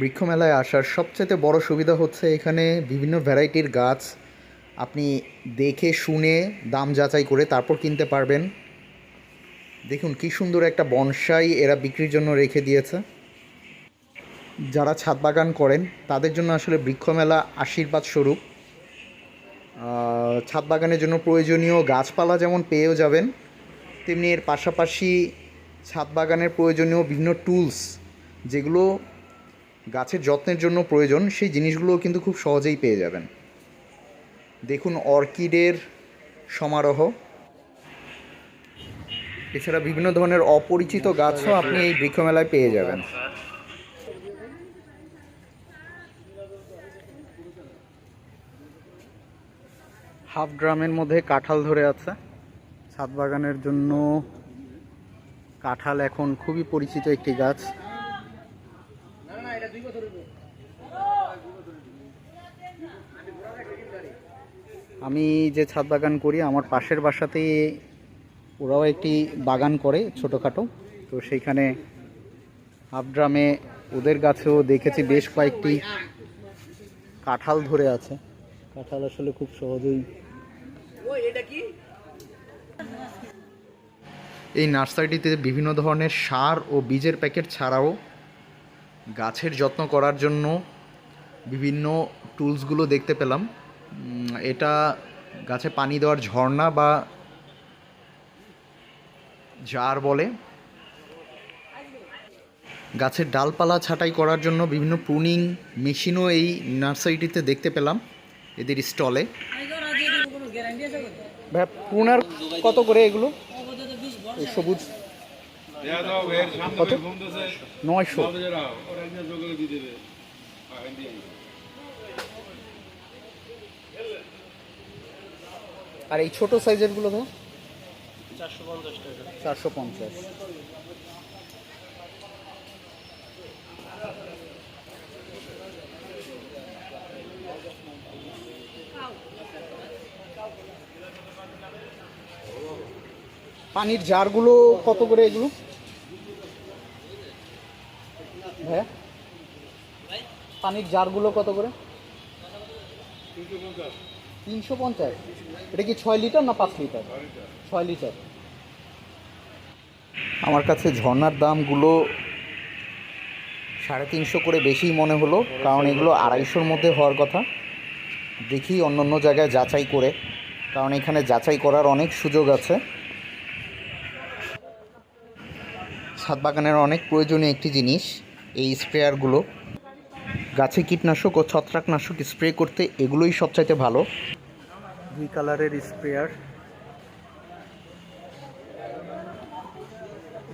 বৃক্ষ মেলায় আসার সবচেয়ে বড় সুবিধা হচ্ছে এখানে বিভিন্ন ভ্যারাইটির গাছ আপনি দেখে, শুনে, দাম যাচাই করে তারপর কিনতে পারবেন। দেখুন কি সুন্দর একটা বনসাই এরা বিক্রির জন্য রেখে দিয়েছে। যারা ছাদ বাগান করেন, তাদের জন্য আসলে বৃক্ষ মেলা আশীর্বাদ স্বরূপ। ছাদ বাগানের জন্য প্রয়োজনীয় গাছপালা যেমন পেয়েও যাবেন, তেমনি এর পাশাপাশি ছাদ বাগানের প্রয়োজনীয় বিভিন্ন টুলস যেগুলো গাছের যত্নের জন্য প্রয়োজন, সেই জিনিসগুলোও কিন্তু খুব সহজেই পেয়ে যাবেন। দেখুন অর্কিডের সমারোহ। এছাড়া বিভিন্ন ধরনের অপরিচিত গাছও আপনি এই বৃক্ষমেলায় পেয়ে যাবেন। হাফ ড্রামের মধ্যে কাঁঠাল ধরে আছে। ছাদ বাগানের জন্য কাঁঠাল এখন খুবই পরিচিত একটি গাছ। আমি যে ছাদ বাগান করি, আমার পাশের বাসাতেই ওরাও একটি বাগান করে ছোটোখাটো। তো সেইখানে হাফ ড্রামে ওদের গাছেও দেখেছি বেশ কয়েকটি কাঁঠাল ধরে আছে। কাঁঠাল আসলে খুব সহজেই এই নার্সারিটিতে বিভিন্ন ধরনের সার ও বীজের প্যাকেট ছাড়াও গাছের যত্ন করার জন্য বিভিন্ন টুলসগুলো দেখতে পেলাম। এটা গাছে পানি দেওয়ার ঝর্ণা বা জার বলে। গাছের ডালপালা ছাঁটাই করার জন্য বিভিন্ন প্রুনিং মেশিনও এই নার্সারিটিতে দেখতে পেলাম, এদের স্টলে। প্রুনার কত করে এগুলো? সবুজ। কত? নয়শো। আর এই ছোট সাইজেরগুলো তো? চারশো পঞ্চাশ পানির জারগুলো কত করে এগুলো? ভাইয়া? পানির জারগুলো কত করে? তিনশো পঞ্চাশ। এটা কি ছয় লিটার না পাঁচ লিটার? ছয় লিটার। আমার কাছে ঝর্নার দামগুলো সাড়ে তিনশো করে বেশি মনে হলো, কারণ এগুলো আড়াইশোর মধ্যে হওয়ার কথা। দেখি অন্য অন্য জায়গায় যাচাই করে, কারণ এখানে যাচাই করার অনেক সুযোগ আছে। ছাদ বাগানের অনেক প্রয়োজনীয় একটি জিনিস, এই স্প্রেয়ারগুলো। গাছে কীটনাশক ও ছত্রাকনাশক স্প্রে করতে এগুলোই সবচাইতে ভালো। দুই কালারের স্প্রেয়ার।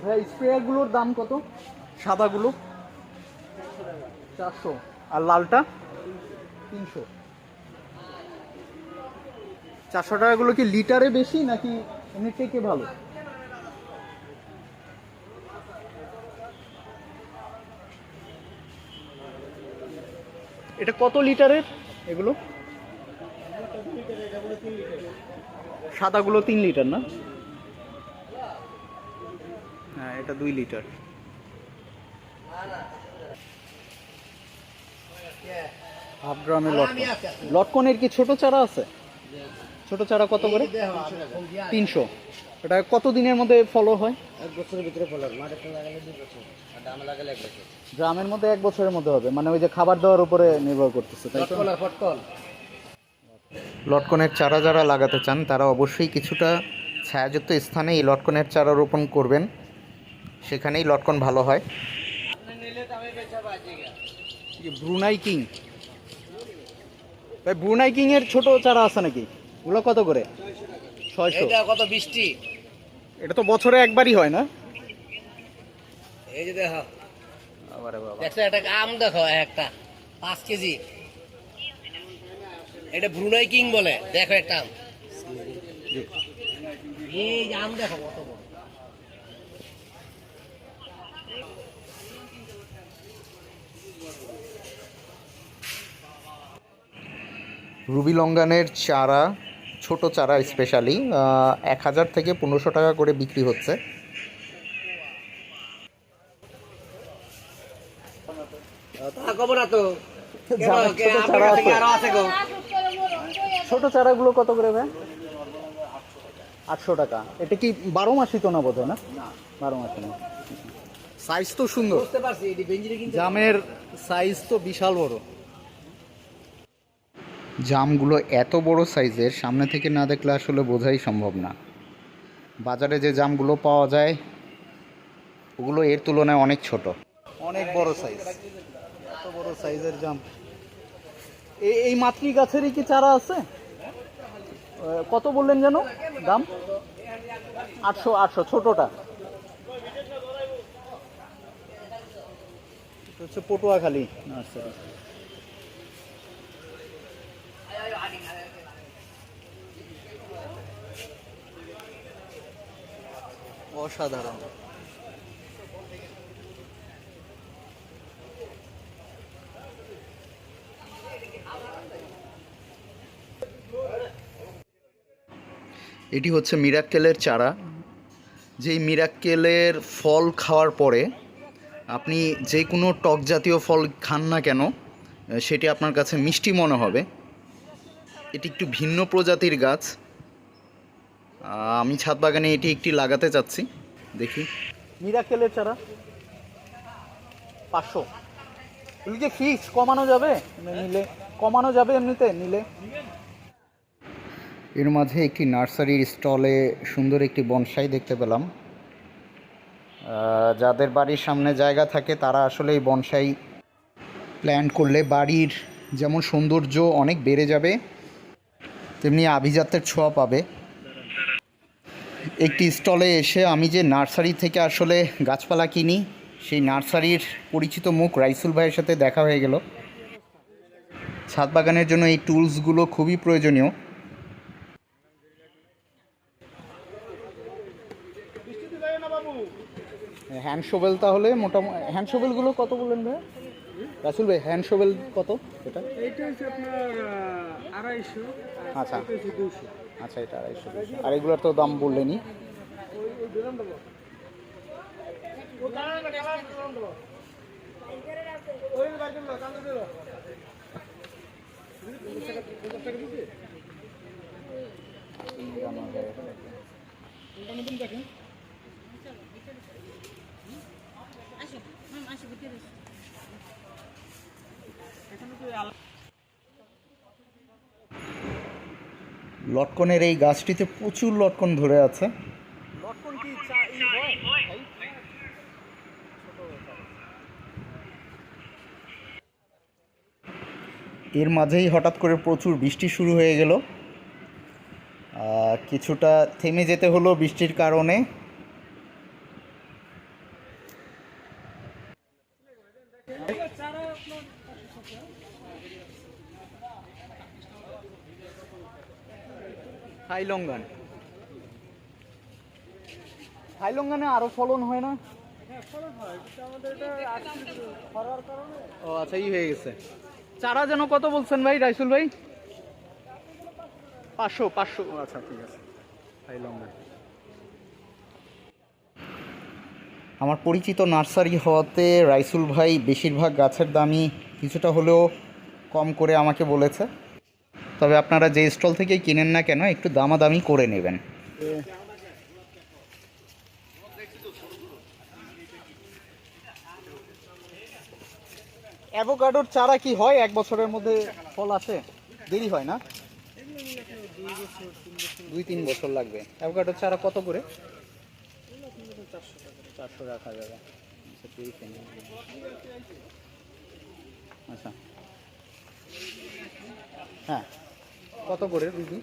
ভাই স্প্রেয়ারগুলোর দাম কত? সাদাগুলো? চারশো। আর লালটা? তিনশো। চারশো টাকাগুলো কি লিটারে বেশি নাকি এমনি টেকে ভালো? এটা কত লিটারের? এগুলো? সাদাগুলো তিন লিটার না? হ্যাঁ এটা দুই লিটার। হাফ গ্রামের লটকন। লটকনের কি ছোট চারা আছে? ছোট চারা কত করে? তিনশো। এটা কত দিনের মধ্যে ফলো হয়? এক বছরের ভিতরে ফল মাঠে লাগালে দুই বছর আর দামে লাগালে এক বছর। গ্রামের মধ্যে এক বছরের মধ্যে হবে। মানে ওই যে খাবার দেওয়ার উপরে নির্ভর করতেছে তাই তো? ফটকল। লটকনের চারা যারা লাগাতে চান তারা অবশ্যই কিছুটা ছায়াযুক্ত স্থানে এই লটকনের চারা রোপণ করবেন। সেখানেই লটকন ভালো হয়। Brunei king. ভাই ব্রুনাই কিং এর ছোট চারা আছে নাকি? ওগুলো কত করে? ছয়শো। এটা কত বৃষ্টি? এটা তো বছরে একবারই হয় না? এই যে দেখো। বাবা। একটা আম দেখো একটা। পাঁচ কেজি। এটা ব্রুনাই কিং বলে। দেখো একটা আম। এই আম দেখো কত বড়। রুবি লঙ্গানের চারা ছোট চারা স্পেশালি এক হাজার থেকে পনেরোশো টাকা করে বিক্রি হচ্ছে। তা কব না তো জামের ছোট চারাগুলো কত করে ভাই? আটশো টাকা। এটা কি বারো মাসই তো না বোধ না? বারো মাসে না। সাইজ তো সুন্দর। জামের সাইজ তো বিশাল বড়। জামগুলো এত বড় সাইজের, সামনে থেকে না দেখলে আসলে বোঝাই সম্ভব না। বাজারে যে জামগুলো পাওয়া যায়, ওগুলো এর তুলনায় অনেক ছোট। অনেক বড় সাইজ এত বড় সাইজের জাম। এই মাতৃ গাছেরই কি চারা আছে? কত বললেন যেন? দাম? আটশো আটশো, ছোটটা। হচ্ছে পটুয়াখালী অসাধারণ। এটি হচ্ছে মিরাক্কেলের চারা। যেই মিরাক্কেলের ফল খাওয়ার পরে আপনি যে কোনো টক জাতীয় ফল খান না কেন, সেটি আপনার কাছে মিষ্টি মনে হবে। এটি একটু ভিন্ন প্রজাতির গাছ। আমি ছাদ বাগানে এটি একটি লাগাতে চাচ্ছি। দেখি। মিরাকেলের চারা। পাঁচশো। এগুলি কি ফিক্স? কমানো যাবে? নিলে। কমানো যাবে এমনিতে? নিলে। এর মাঝে একটি নার্সারির স্টলে সুন্দর একটি বনসাই দেখতে পেলাম। যাদের বাড়ির সামনে জায়গা থাকে তারা আসলে এই বনসাই প্ল্যান করলে বাড়ির যেমন সৌন্দর্য অনেক বেড়ে যাবে তেমনি আভিজাত্যের ছোঁয়া পাবে। একটি স্টলে এসে আমি যে নার্সারি থেকে আসলে গাছপালা কিনি সেই নার্সারির পরিচিত মুখ রাইসুল ভাইয়ের সাথে দেখা হয়ে গেল। ছাদ বাগানের জন্য এই টুলসগুলো খুবই প্রয়োজনীয়। হ্যান্ড শোভেল তাহলে মোটামুটি হ্যান্ড শোভেলগুলো কত বললেন ভাই? রাসুল ভাই হ্যান্ড শোভেল কত? এটা? এইটা হচ্ছে আপনার আড়াইশো আচ্ছা। আচ্ছা এটা আড়াইশো। আর এগুলোর তো দাম বললেনই লটকনের এই গাছটিতে প্রচুর লটকন ধরে আছে। লটকন কি এর মাঝেই হঠাৎ করে প্রচুর বৃষ্টি শুরু হয়ে গেল। কিছুটা থেমে যেতে হলো বৃষ্টির কারণে। হাইলঙ্গান। হাইলঙ্গানে আরও ফলন হয় না? ও আচ্ছা ই হয়ে গেছে। চারা যেন কত বলছেন ভাই রাইসুল ভাই? পাঁচশো পাঁচশো। আচ্ছা ঠিক আছে। হাইলঙ্গান। আমার পরিচিত নার্সারি হওয়াতে রাইসুল ভাই বেশিরভাগ গাছের দামই কিছুটা হলেও কম করে আমাকে বলেছে। তবে আপনারা যে স্টল থেকেই কিনেন না কেন, একটু দামাদামি করে নেবেন। অ্যাভোকাডোর চারা কি হয়? এক বছরের মধ্যে ফল আসে? দেরি হয় না? দুই তিন বছর লাগবে। অ্যাভোকাডোর চারা কত করে? চারশো রাখা যাবে। আচ্ছা। হ্যাঁ। কত করে দিদি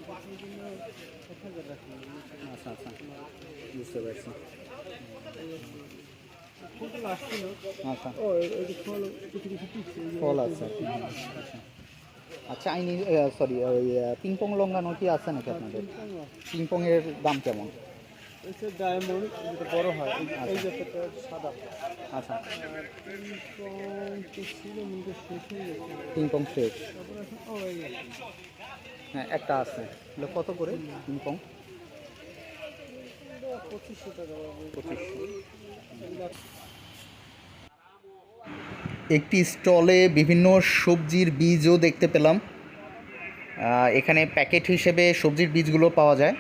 আচ্ছা আচ্ছা। বুঝতে পারছি আচ্ছা ফল আছে। আচ্ছা চাইনিজ সরি ওই পিংপং লঙ্গানো কি আছে নাকি আপনাদের? পিংপং এর দাম কেমন? ডায়মন্ড যেটা বড় হয় এই- জায়গাটা সাদা। আচ্ছা। ছিল শেষ হয়ে একটা আছে। কত করে? পিংপং। পঁচিশশো একটি স্টলে বিভিন্ন সবজির বীজও দেখতে পেলাম। এখানে প্যাকেট হিসেবে সবজির বীজগুলো পাওয়া যায়।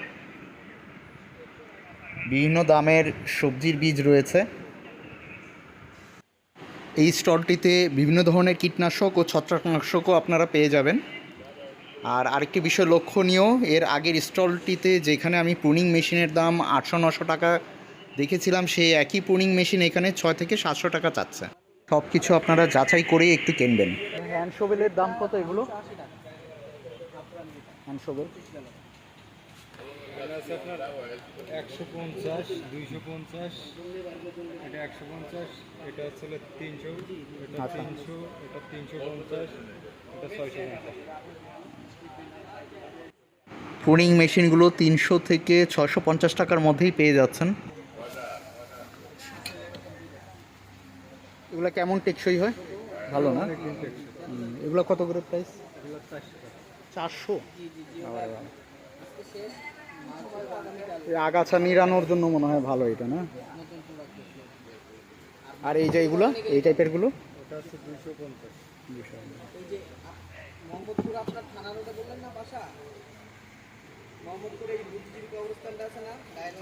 বিভিন্ন দামের সবজির বীজ রয়েছে। এই স্টলটিতে বিভিন্ন ধরনের কীটনাশক ও ছত্রাকনাশকও আপনারা পেয়ে যাবেন। আর আরেকটি বিষয় লক্ষণীয় এর আগের স্টলটিতে যেখানে আমি প্রুনিং মেশিনের দাম আটশো নশো টাকা দেখেছিলাম সেই একই প্রুনিং মেশিন এখানে ছয় থেকে সাতশো টাকা চাচ্ছে। সব কিছু আপনারা যাচাই করেই একটু কিনবেন। হ্যান্ড দাম কত এগুলো? Hand shovel. একশো পঞ্চাশ দুইশো পঞ্চাশ এটা একশো পঞ্চাশ এটা হচ্ছে তিনশো এটা আচ্ছা। তিনশো এটা তিনশো পঞ্চাশ এটা ছয়শো পঞ্চাশ। প্রুনিং মেশিনগুলো তিনশো থেকে ছশো পঞ্চাশ টাকার মধ্যেই পেয়ে যাচ্ছেন। এগুলো কেমন টেকসই হয়? ভালো না? এগুলো কত করে প্রাইস চারশো? আগাছা নিরানোর জন্য মনে হয় ভালো এটা না? আর এই যে এগুলো এই টাইপেরগুলো? এটা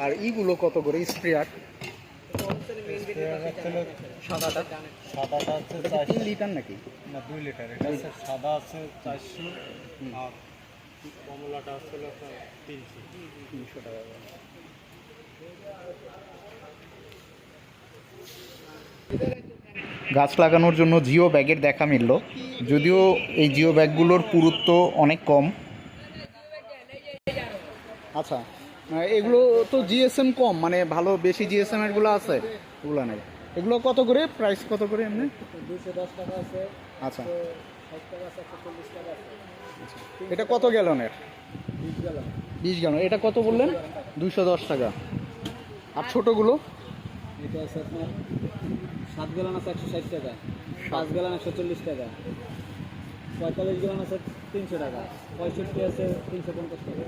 আর ইগুলো কত করে? স্প্রেয়ার? সাদাটা? সাদাটা হচ্ছে তিন লিটার নাকি? না দুই লিটার। এটা সাদা আছে চারশো আর কমলাটা হচ্ছে তিনশো। তিনশো টাকা গাছ লাগানোর জন্য জিও ব্যাগের দেখা মিলল। যদিও এই জিও ব্যাগগুলোর পুরুত্ব অনেক কম। আচ্ছা এগুলো তো জিএসএম কম মানে ভালো বেশি জিএসএম এরগুলো আছে ওগুলো নেই। এগুলো কত করে? প্রাইস কত করে এমনি? দুশো দশ টাকা আছে আচ্ছা। এটা কত গ্যালনের? বিশ গ্যালন। এটা কত বললেন? দুশো দশ টাকা। আর ছোটোগুলো? এটা আছে আপনার সাত গ্যালন আছে একশো ষাট টাকা। পাঁচ গ্যালন একশো চল্লিশ টাকা। পঁয়তাল্লিশ গ্যালন আছে তিনশো টাকা। পঁয়ষট্টি আছে তিনশো পঞ্চাশ টাকা।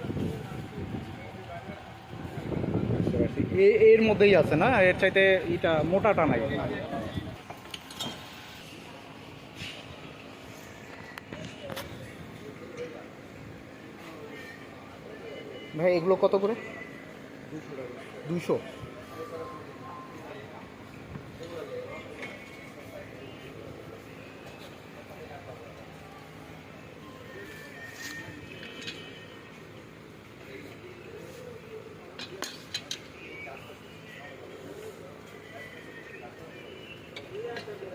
এর মধ্যেই আছে না? এর চাইতে এটা মোটাটা নাই। ভাই এগুলো কত করে? দুশো Gracias.